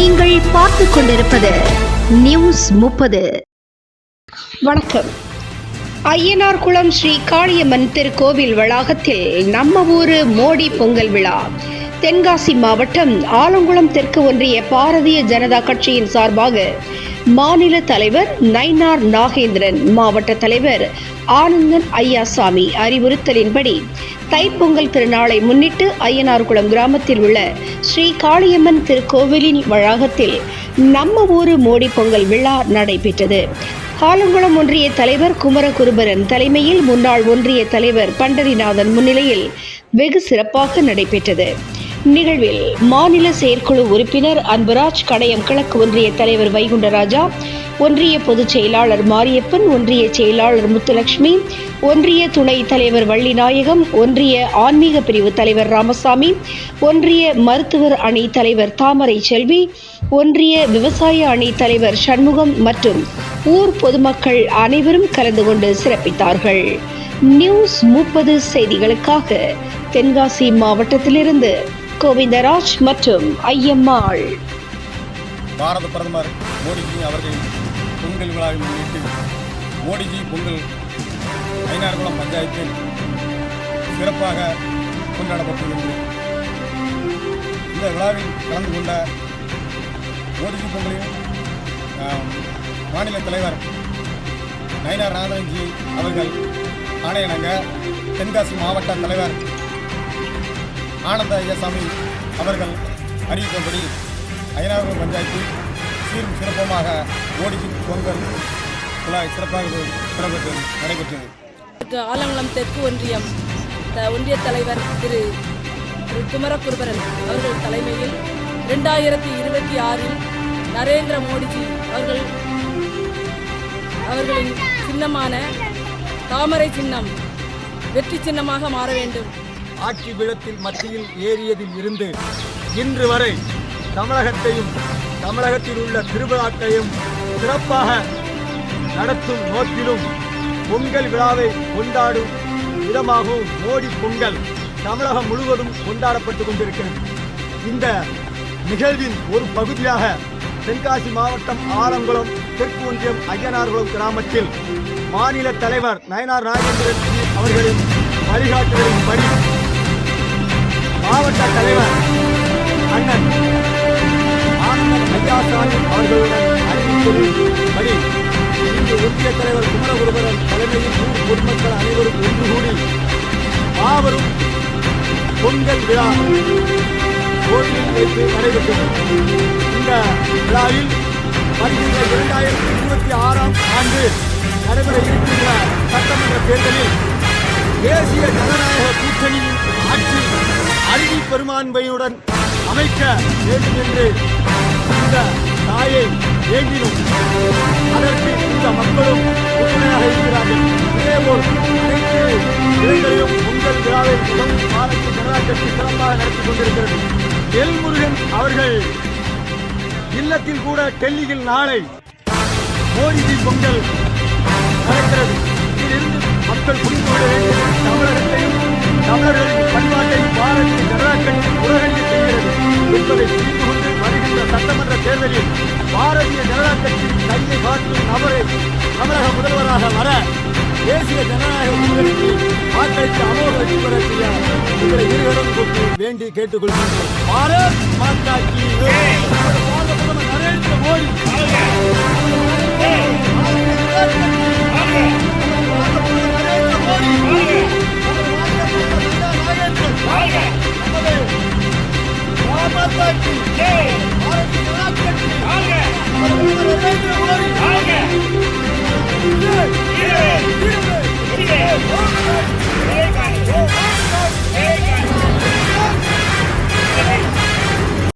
நீங்கள் பார்த்து கொண்டிருப்பது நியூஸ் முப்பது. வணக்கம். ஐயனார் குளம் ஸ்ரீ காளியம்மன் திருக்கோவில் வளாகத்தில் நம்ம ஊரு மோடி பொங்கல் விழா. தென்காசி மாவட்டம் ஆலங்குளம் தெற்கு ஒன்றிய பாரதிய ஜனதா கட்சியின் சார்பாக மாநில தலைவர் நைனார் நாகேந்திரன் மாவட்ட தலைவர் ஆனந்தன் ஐயாசாமி அறிவுறுத்தலின்படி தைப்பொங்கல் திருநாளை முன்னிட்டு அய்யனார்குளம் கிராமத்தில் உள்ள ஸ்ரீ காளியம்மன் திருக்கோவிலின் வளாகத்தில் நம்ம ஊரு மோடி பொங்கல் விழா நடைபெற்றது. ஆலங்குளம் ஒன்றிய தலைவர் குமரகுருபரன் தலைமையில் முன்னாள் ஒன்றிய தலைவர் பண்டரிநாதன் முன்னிலையில் வெகு சிறப்பாக நடைபெற்றது. நிகழ்வில் மாநில செயற்குழு உறுப்பினர் அன்பராஜ் கடையம் கிழக்கு ஒன்றிய தலைவர் வைகுண்டராஜா ஒன்றிய பொதுச் செயலாளர் மாரியப்பன் ஒன்றிய செயலாளர் முத்துலட்சுமி ஒன்றிய துணை தலைவர் வள்ளிநாயகம் ஒன்றிய ஆன்மீக பிரிவு தலைவர் ராமசாமி ஒன்றிய மருத்துவர் அணி தலைவர் தாமரை செல்வி ஒன்றிய விவசாய அணி தலைவர் சண்முகம் மற்றும் ஊர் பொதுமக்கள் அனைவரும் கலந்து கொண்டு சிறப்பித்தார்கள். நியூஸ் முப்பது செய்திகளுக்காக தென்காசி மாவட்டத்திலிருந்து கோவிந்தராஜ் மற்றும் ஐயம்மாள். பாரத பிரதமர் மோடிஜி அவர்களின் பொங்கல் விழாவை முன்னிட்டு மோடிஜி பொங்கல் ஐநார்குளம் பஞ்சாயத்தில் சிறப்பாக கொண்டாடப்பட்டுள்ளது இந்த விழாவில் கலந்து கொண்ட மோடிஜி பொங்கலின் மாநில தலைவர் நயினார் நாகரஞ்சி அவர்கள் ஆணையனங்க தென்காசி மாவட்ட தலைவர் ஆனந்த ஐயசாமி அவர்கள் அறிவித்தபடி ஐநாவூர் பஞ்சாயத்தில் சீரும் சிறப்பமாக ஓடிக்கு பொங்கல் விழா சிறப்பாக சிறப்பற்று நடைபெற்றது. ஆலங்குளம் தெற்கு ஒன்றியம் த- ஒன்றிய தலைவர் திரு திரு குமரகுருபரன் அவர்கள் தலைமையில் ரெண்டாயிரத்தி இருபத்தி ஆறில் நரேந்திர மோடிஜி அவர்கள் அவர்களின் சின்னமான தாமரை சின்னம் வெற்றி சின்னமாக மாற வேண்டும். ஆட்சி விழத்தில் மத்தியில் ஏறியதில் இருந்து இன்று வரை தமிழகத்தையும் தமிழகத்தில் உள்ள திருவிழாக்களையும் சிறப்பாக நடத்தும் நோக்கிலும் பொங்கல் விழாவை கொண்டாடும் விதமாகவும் மோடி பொங்கல் தமிழகம் முழுவதும் கொண்டாடப்பட்டு கொண்டிருக்கிறது. இந்த நிகழ்வின் ஒரு பகுதியாக தென்காசி மாவட்டம் ஆலங்குளம் தெற்கு ஒன்றியம் ஐயனார்குளம் கிராமத்தில் மாநில தலைவர் நயனார் நாகேந்திரன் ஜி அவர்களின் வழிகாட்டுதலின்படி மாவட்ட தலைவர் அண்ணன் ஆனந்தன் ஐயாசாமி அவர்களுடன் அறிவித்தபடி இன்று ஒன்றிய தலைவர் குமரகுருபரன் தலைமையில் ஊர் பொதுமக்கள் அனைவரும் ஒன்று கூடி மாபெரும் பொங்கல் விழா கோயிலில் வைத்து நடைபெற்றது. இந்த விழாவில் வருகின்ற இரண்டாயிரத்தி இருபத்தி ஆறாம் ஆண்டு நடைபெற இருக்கின்ற சட்டமன்ற தேர்தலில் தேசிய ஜனநாயக கூட்டணியின் ஆட்சி அறுதி பெருமான்மையுடன் அமைக்க வேண்டும் என்று இந்த தாயை வேண்டினோம். அதற்கு இந்த மக்களும் உறுதுணையாக இருக்கிறார்கள். இதேபோல் அனைத்து பொங்கல் விழாவை மிகவும் பாரதிய ஜனதா சிறப்பாக நடத்தி கொண்டிருக்கிறது. எல்முருகன் அவர்கள் இல்லத்தில் கூட டெல்லியில் நாளை மோடிஜி பொங்கல் நடக்கிறது. இதிலிருந்து மக்கள் புரிந்து கொள்ள வேண்டும். என்பதை புரிந்து கொண்டு வருகின்ற சட்டமன்ற தேர்தலில் பாரதிய ஜனதா கட்சி கையை காட்டும் நபரை தமிழக முதல்வராக வர தேசிய ஜனநாயக கூட்டணிக்கு வாக்களித்து அமோக வெற்றி பெற செய்ய உங்களை இருவரும் கொண்டு வேண்டி கேட்டுக்கொள்கின்றோம். பாரத் மாதா கி நரேந்திர மோடி. ஆளுங்க